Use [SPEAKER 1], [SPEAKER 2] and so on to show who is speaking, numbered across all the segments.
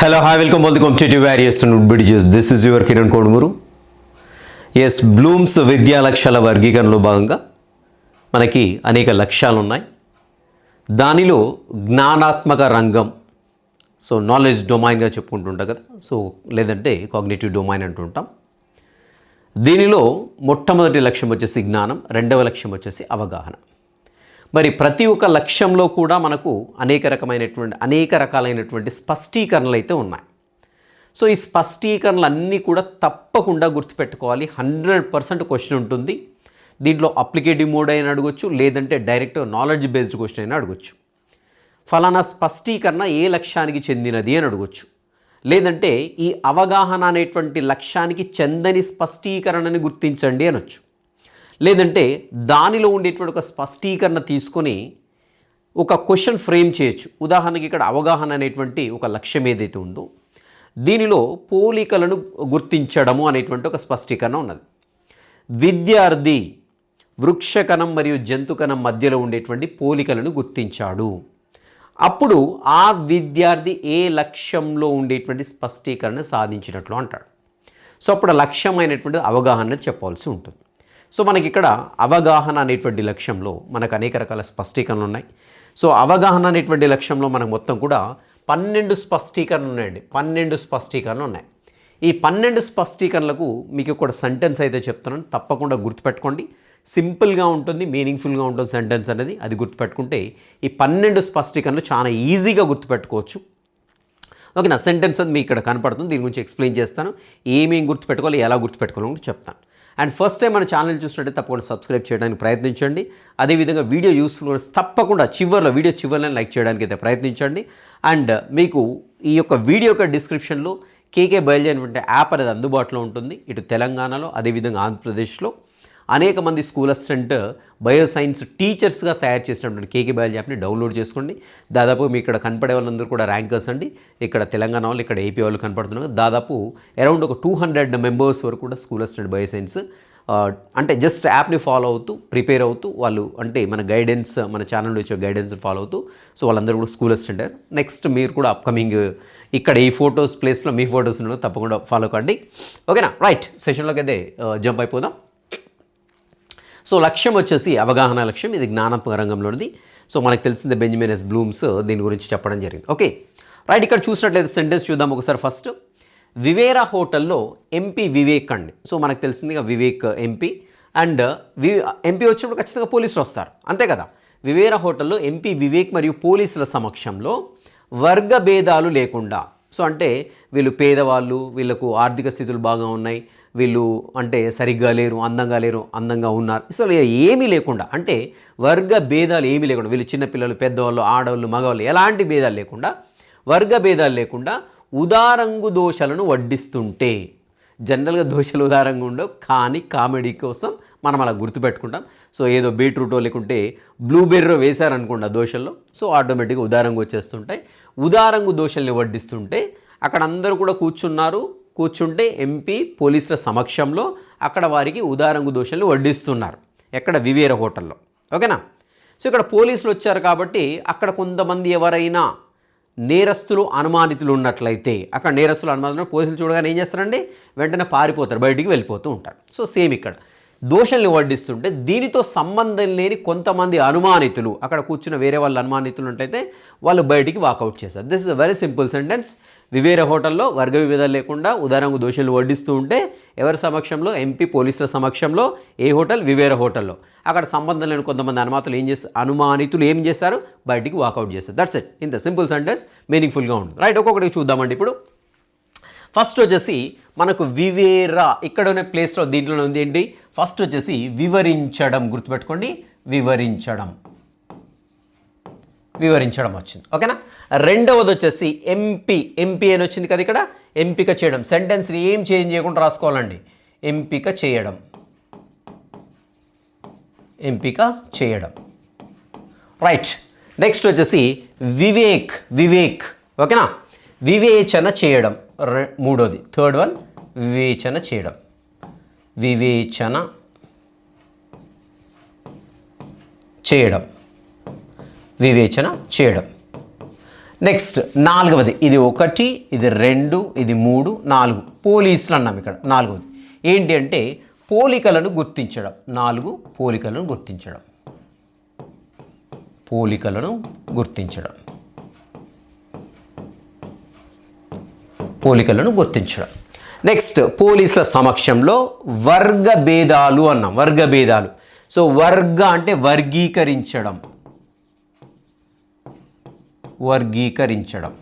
[SPEAKER 1] Hello hi welcome all competitive various would బిడిజెస్ this is your Kiran Kodumuru yes Bloom's విద్యా లక్ష్యాల వర్గీకరణలో భాగంగా మనకి అనేక లక్ష్యాలు ఉన్నాయి దానిలో జ్ఞానాత్మక రంగం సో నాలెడ్జ్ డొమైన్గా చెప్పుకుంటుంటాం కదా సో లేదంటే కాగ్నేటివ్ డొమైన్ అంటుంటాం దీనిలో మొట్టమొదటి లక్ష్యం వచ్చేసి జ్ఞానం రెండవ లక్ష్యం వచ్చేసి అవగాహన మరి ప్రతి ఒక్క లక్ష్యంలో కూడా మనకు అనేక రకమైనటువంటి అనేక రకాలైనటువంటి స్పష్టీకరణలు అయితే ఉన్నాయి. సో ఈ స్పష్టీకరణలు అన్నీ కూడా తప్పకుండా గుర్తుపెట్టుకోవాలి. హండ్రెడ్ పర్సెంట్ క్వశ్చన్ ఉంటుంది. దీంట్లో అప్లికేటివ్ మోడ్ అయినా అడగొచ్చు లేదంటే డైరెక్ట్ నాలెడ్జ్ బేస్డ్ క్వశ్చన్ అయినా అడగొచ్చు. ఫలానా స్పష్టీకరణ ఏ లక్ష్యానికి చెందినది అని అడగొచ్చు. లేదంటే ఈ అవగాహన అనేటువంటి లక్ష్యానికి చెందని స్పష్టీకరణని గుర్తించండి అనొచ్చు. లేదంటే దానిలో ఉండేటువంటి ఒక స్పష్టీకరణ తీసుకొని ఒక క్వశ్చన్ ఫ్రేమ్ చేయొచ్చు. ఉదాహరణకి ఇక్కడ అవగాహన అనేటువంటి ఒక లక్ష్యం ఏదైతే ఉందో దీనిలో పోలికలను గుర్తించడము అనేటువంటి ఒక స్పష్టీకరణ ఉన్నది. విద్యార్థి వృక్షకణం మరియు జంతుకణం మధ్యలో ఉండేటువంటి పోలికలను గుర్తించాడు. అప్పుడు ఆ విద్యార్థి ఏ లక్ష్యంలో ఉండేటువంటి స్పష్టీకరణ సాధించినట్లు అంటాడు. సో అప్పుడు లక్ష్యమైనటువంటి అవగాహన చెప్పాల్సి ఉంటుంది. సో మనకి ఇక్కడ అవగాహన అనేటువంటి లక్ష్యంలో మనకు అనేక రకాల స్పష్టీకరణలు ఉన్నాయి సో అవగాహన అనేటువంటి లక్ష్యంలో మనకు మొత్తం కూడా పన్నెండు స్పష్టీకరణలు ఉన్నాయండి పన్నెండు స్పష్టీకరణలు ఉన్నాయి ఈ పన్నెండు స్పష్టీకరణలకు మీకు ఒక సెంటెన్స్ అయితే చెప్తున్నాను. తప్పకుండా గుర్తుపెట్టుకోండి. సింపుల్గా ఉంటుంది మీనింగ్ఫుల్గా ఉంటుంది సెంటెన్స్ అనేది. అది గుర్తుపెట్టుకుంటే ఈ పన్నెండు స్పష్టీకరణలు చాలా ఈజీగా గుర్తుపెట్టుకోవచ్చు. ఓకే నా సెంటెన్స్ అది మీకు ఇక్కడ కనపడుతుంది. దీని గురించి ఎక్స్ప్లెయిన్ చేస్తాను. ఏమేమి గుర్తుపెట్టుకోవాలి ఎలా గుర్తుపెట్టుకోవాలో కూడా చెప్తాను. అండ్ ఫస్ట్ టైం మన ఛానల్ చూసినట్టే తప్పకుండా సబ్స్క్రైబ్ చేయడానికి ప్రయత్నించండి. అదేవిధంగా వీడియో యూస్ఫుల్ తప్పకుండా చివరిలో వీడియో చివరిలో లైక్ చేయడానికి అయితే ప్రయత్నించండి. అండ్ మీకు ఈ యొక్క వీడియో యొక్క డిస్క్రిప్షన్లో కేకే బయలుదేరినటువంటి యాప్ అనేది అందుబాటులో ఉంటుంది. ఇటు తెలంగాణలో అదేవిధంగా ఆంధ్రప్రదేశ్లో. అనేక మంది స్కూల్ అసిస్టెంట్ బయోసైన్స్ టీచర్స్గా తయారు చేసినటువంటి కేకే బయాలజీ యాప్ని డౌన్లోడ్ చేసుకోండి. దాదాపు మీ ఇక్కడ కనపడే వాళ్ళందరూ కూడా ర్యాంకర్స్ అండి. ఇక్కడ తెలంగాణ వాళ్ళు ఇక్కడ ఏపీ వాళ్ళు కనపడుతున్నారు. దాదాపు అరౌండ్ ఒక టూ హండ్రెడ్ మెంబర్స్ వరకు కూడా స్కూల్ అసిస్టెంట్ బయోసైన్స్ అంటే జస్ట్ యాప్ని ఫాలో అవుతూ ప్రిపేర్ అవుతూ వాళ్ళు అంటే మన గైడెన్స్ మన ఛానల్లో వచ్చే గైడెన్స్ ఫాలో అవుతూ సో వాళ్ళందరూ కూడా స్కూల్ అసిస్టెంట్ నెక్స్ట్ మీరు కూడా అప్కమింగ్ ఇక్కడ ఈ ఫొటోస్ ప్లేస్లో మీ ఫొటోస్ తప్పకుండా ఫాలో కండి. ఓకేనా? రైట్. సెషన్లోకి అయితే జంప్ అయిపోదాం. సో లక్ష్యం వచ్చేసి అవగాహన లక్ష్యం ఇది జ్ఞానాత్మక రంగంలోనిది. సో మనకు తెలిసిందే బెంజమిన్ ఎస్ బ్లూమ్స్ దీని గురించి చెప్పడం జరిగింది. ఓకే. రైట్ ఇక్కడ చూసినట్లయితే సెంటెన్స్ చూద్దాం ఒకసారి ఫస్ట్. వివేరా హోటల్లో ఎంపీ వివేక్ అండి. సో మనకు తెలిసిందిగా Vivek MP and V MP వచ్చినప్పుడు ఖచ్చితంగా పోలీసులు వస్తారు. అంతే కదా. వివేరా హోటల్లో ఎంపీ వివేక్ మరియు పోలీసుల సమక్షంలో వర్గ భేదాలు లేకుండా. సో అంటే వీళ్ళు పేదవాళ్ళు వీళ్ళకు ఆర్థిక స్థితులు బాగా ఉన్నాయి వీళ్ళు అంటే సరిగ్గా లేరు అందంగా లేరు అందంగా ఉన్నారు. సో ఏమీ లేకుండా అంటే వర్గ భేదాలు ఏమీ లేకుండా వీళ్ళు చిన్నపిల్లలు పెద్దవాళ్ళు ఆడవాళ్ళు మగవాళ్ళు ఎలాంటి భేదాలు లేకుండా వర్గ భేదాలు లేకుండా ఉదారంగు దోషలను వడ్డిస్తుంటే జనరల్గా దోషలు ఉదారంగా ఉండవు కానీ కామెడీ కోసం మనం అలా గుర్తుపెట్టుకుంటాం. సో ఏదో బీట్రూటో లేకుంటే బ్లూబెర్రో వేశారనుకోండి ఆ సో ఆటోమేటిక్గా ఉదారంగా వచ్చేస్తుంటాయి. ఉదారంగు దోషల్ని వడ్డిస్తుంటే అక్కడ అందరూ కూడా కూర్చున్నారు కూర్చుంటే ఎంపీ పోలీసుల సమక్షంలో అక్కడ వారికి ఉదారంగు దోశల్ని వడ్డిస్తున్నారు. ఎక్కడ వివేర హోటల్లో. ఓకేనా? సో ఇక్కడ పోలీసులు వచ్చారు కాబట్టి అక్కడ కొంతమంది ఎవరైనా నేరస్తులు అనుమానితులు ఉన్నట్లయితే అక్కడ నేరస్తులు అనుమానితులు పోలీసులు చూడగానే ఏం చేస్తారండి? వెంటనే పారిపోతారు బయటికి వెళ్ళిపోతూ ఉంటారు. సో సేమ్ ఇక్కడ. దోషల్ని వడ్డిస్తుంటే దీనితో సంబంధం లేని కొంతమంది అనుమానితులు అక్కడ కూర్చున్న వేరే వాళ్ళు అనుమానితులు ఉంటైతే వాళ్ళు బయటికి వాకౌట్ చేశారు this is a very simple sentence వివేర హోటల్లో వర్గ విభేదాలు లేకుండా ఉదారంగా దోషులు వడ్డిస్తూ ఉంటే ఎవరి సమక్షంలో? ఎంపీ పోలీసుల సమక్షంలో ఏ హోటల్? వివేర హోటల్లో. అక్కడ సంబంధం లేని కొంతమంది అనుమాతులు ఏం చేస్తారు అనుమానితులు ఏం చేశారు బయటికి వాకౌట్ చేస్తారు. దట్స్ ఇట్ ఇంత సింపుల్ సెంటెన్స్ మీనింగ్ఫుల్గా ఉంటుంది. రైట్ ఒక్కొక్కటి చూద్దామండి ఇప్పుడు. ఫస్ట్ వచ్చేసి మనకు వివేరా ఇక్కడ ఉన్న ప్లేస్లో దీంట్లోనే ఉంది ఏంటి? ఫస్ట్ వచ్చేసి వివరించడం గుర్తుపెట్టుకోండి. వివరించడం. వివరించడం వచ్చింది. ఓకేనా? రెండవది వచ్చేసి ఎంపీ ఎంపీ అని వచ్చింది కదా ఇక్కడ? ఎంపిక చేయడం. సెంటెన్స్ని ఏం చేంజ్ చేయకుండా రాసుకోవాలండి? ఎంపిక చేయడం. ఎంపిక చేయడం. రైట్ నెక్స్ట్ వచ్చేసి వివేక్. వివేక్. ఓకేనా? వివేచన చేయడం. రె- మూడోది. థర్డ్ వన్ వివేచన చేయడం. వివేచన చేయడం. వివేచన చేయడం. నెక్స్ట్ నాలుగవది. ఇది ఒకటి ఇది రెండు ఇది మూడు నాలుగు. పోలీసులు అన్నాం ఇక్కడ. నాలుగవది. ఏంటి అంటే పోలికలను గుర్తించడం. నాలుగు పోలికలను గుర్తించడం. పోలికలను గుర్తించడం. పోలికలను గుర్తించడం. నెక్స్ట్ పోలీసుల సమక్షంలో వర్గ భేదాలు అన్నాం. వర్గ భేదాలు. సో వర్గ అంటే వర్గీకరించడం. వర్గీకరించడం.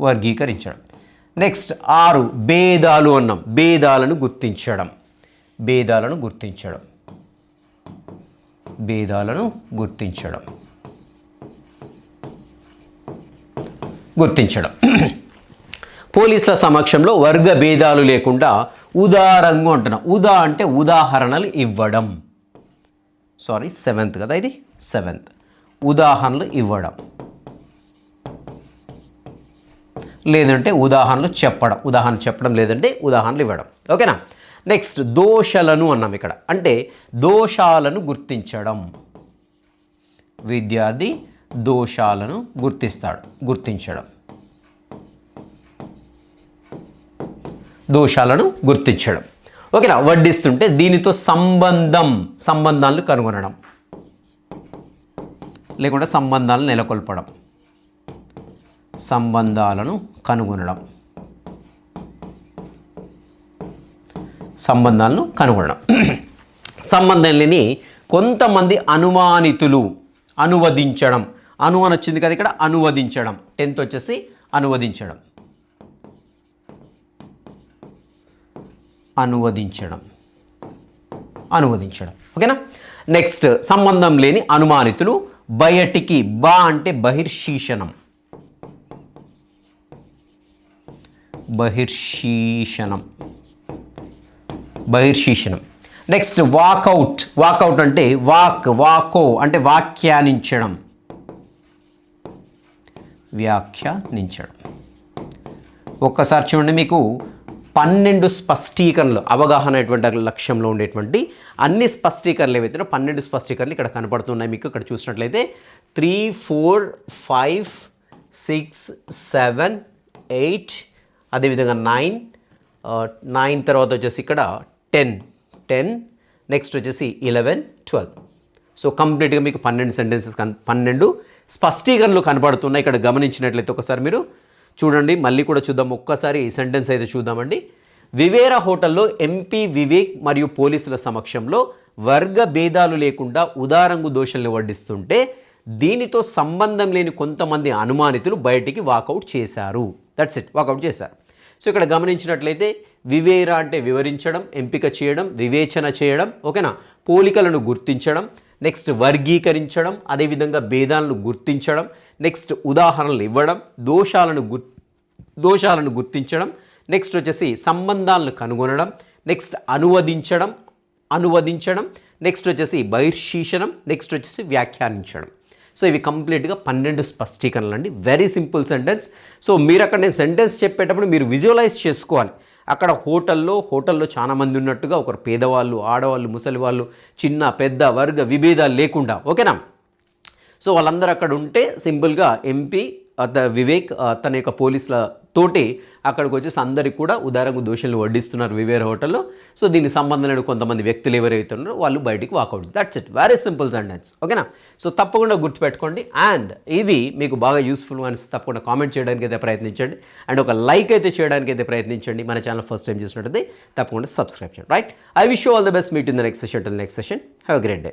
[SPEAKER 1] వర్గీకరించడం. నెక్స్ట్ ఆరు భేదాలు అన్నాం. భేదాలను గుర్తించడం. భేదాలను గుర్తించడం. భేదాలను గుర్తించడం. గుర్తించడం. పోలీసుల సమక్షంలో వర్గ భేదాలు లేకుండా ఉదారంగా ఉంటున్నాం ఉదా అంటే ఉదాహరణలు ఇవ్వడం. సారీ సెవెంత్ కదా ఇది? సెవెంత్ ఉదాహరణలు ఇవ్వడం. లేదంటే ఉదాహరణలు చెప్పడం. ఉదాహరణ చెప్పడం లేదంటే ఉదాహరణలు ఇవ్వడం. ఓకేనా? నెక్స్ట్ దోషలను అన్నాం ఇక్కడ. అంటే దోషాలను గుర్తించడం. విద్యార్థి దోషాలను గుర్తిస్తాడు గుర్తించడం. దోషాలను గుర్తించడం. ఓకేనా? వడ్డిస్తుంటే దీనితో సంబంధం సంబంధాలను కనుగొనడం. లేకుండా సంబంధాలను నెలకొల్పడం. సంబంధాలను కనుగొనడం. సంబంధాలను కనుగొనడం. సంబంధం లేని కొంతమంది అనుమానితులు అనువదించడం. అను అని వచ్చింది కదా ఇక్కడ? అనువదించడం. టెన్త్ వచ్చేసి అనువదించడం. అనువదించడం. అనువదించడం. ఓకేనా? నెక్స్ట్ సంబంధం లేని అనుమానితులు బయటికి బా అంటే బహిర్శీషణం. బహిర్శీషణం. బహిర్శీషణం. నెక్స్ట్ వాకౌట్ వాకౌట్ అంటే వాక్ వాకో అంటే వ్యాఖ్యానించడం వ్యాఖ్యానించడం. ఒక్కసారి చూడండి మీకు పన్నెండు స్పష్టీకరణలు అవగాహన అటువంటి లక్ష్యంలో ఉండేటువంటి అన్ని స్పష్టీకరణలు ఏవైతే పన్నెండు స్పష్టీకరణలు ఇక్కడ కనపడుతున్నాయి మీకు ఇక్కడ చూసినట్లయితే. Three four five six seven eight అదేవిధంగా నైన్ నైన్ తర్వాత వచ్చేసి ఇక్కడ టెన్ టెన్ నెక్స్ట్ వచ్చేసి ఇలెవెన్ ట్వెల్వ్. సో కంప్లీట్గా మీకు పన్నెండు సెంటెన్సెస్ కన్ పన్నెండు స్పష్టీకరణలు కనపడుతున్నాయి. ఇక్కడ గమనించినట్లయితే ఒకసారి మీరు చూడండి మళ్ళీ కూడా చూద్దాం. ఒక్కసారి ఈ సెంటెన్స్ అయితే చూద్దామండి. వివేరా హోటల్లో ఎంపీ వివేక్ మరియు పోలీసుల సమక్షంలో వర్గ భేదాలు లేకుండా ఉదారంగు దోషుల్ని వడ్డిస్తుంటే దీనితో సంబంధం లేని కొంతమంది అనుమానితులు బయటికి వాకౌట్ చేశారు. దట్స్ ఇట్ వాకౌట్ చేశారు. సో ఇక్కడ గమనించినట్లయితే వివేరా అంటే వివరించడం ఎంపిక చేయడం వివేచన చేయడం ఓకేనా? పోలికలను గుర్తించడం నెక్స్ట్ వర్గీకరించడం అదేవిధంగా భేదాలను గుర్తించడం నెక్స్ట్ ఉదాహరణలు ఇవ్వడం దోషాలను గుర్ దోషాలను గుర్తించడం నెక్స్ట్ వచ్చేసి సంబంధాలను కనుగొనడం నెక్స్ట్ అనువదించడం అనువదించడం నెక్స్ట్ వచ్చేసి బహిర్శీషణం నెక్స్ట్ వచ్చేసి వ్యాఖ్యానించడం. సో ఇవి కంప్లీట్గా పన్నెండు స్పష్టీకరణలు అండి వెరీ సింపుల్ సెంటెన్స్ సో మీరు అక్కడ నేను సెంటెన్స్ చెప్పేటప్పుడు మీరు విజువలైజ్ చేసుకోవాలి. అక్కడ హోటల్లో హోటల్లో చాలా మంది ఉన్నట్టుగా ఒకరు పేదవాళ్ళు ఆడవాళ్ళు ముసలి వాళ్ళు చిన్న పెద్ద వర్గ విభేదాలు లేకుండా ఓకేనా? సో వాళ్ళందరూ అక్కడ ఉంటే సింపుల్గా ఎంపీ అత వివేక్ తన యొక్క పోలీసుల తోటి అక్కడికి వచ్చేసి అందరికి కూడా ఉదారంగా దోషులను వడ్డిస్తున్నారు వివేర్ హోటల్లో. సో దీనికి సంబంధమైన కొంతమంది వ్యక్తులు ఎవరైతే ఉన్నారో వాళ్ళు బయటికి walkout that's it very simple sentence ఓకేనా సో తప్పకుండా గుర్తుపెట్టుకోండి. అండ్ ఇది మీకు బాగా యూస్ఫుల్ అని తప్పకుండా కామెంట్ చేయడానికి అయితే ప్రయత్నించండి. అండ్ ఒక లైక్ అయితే చేయడానికి అయితే ప్రయత్నించండి. మన ఛానల్ ఫస్ట్ టైం చూసినట్టయితే తప్పకుండా సబ్స్క్రైబ్ చేయండి. Right I wish all the best meet in the next session next session have great day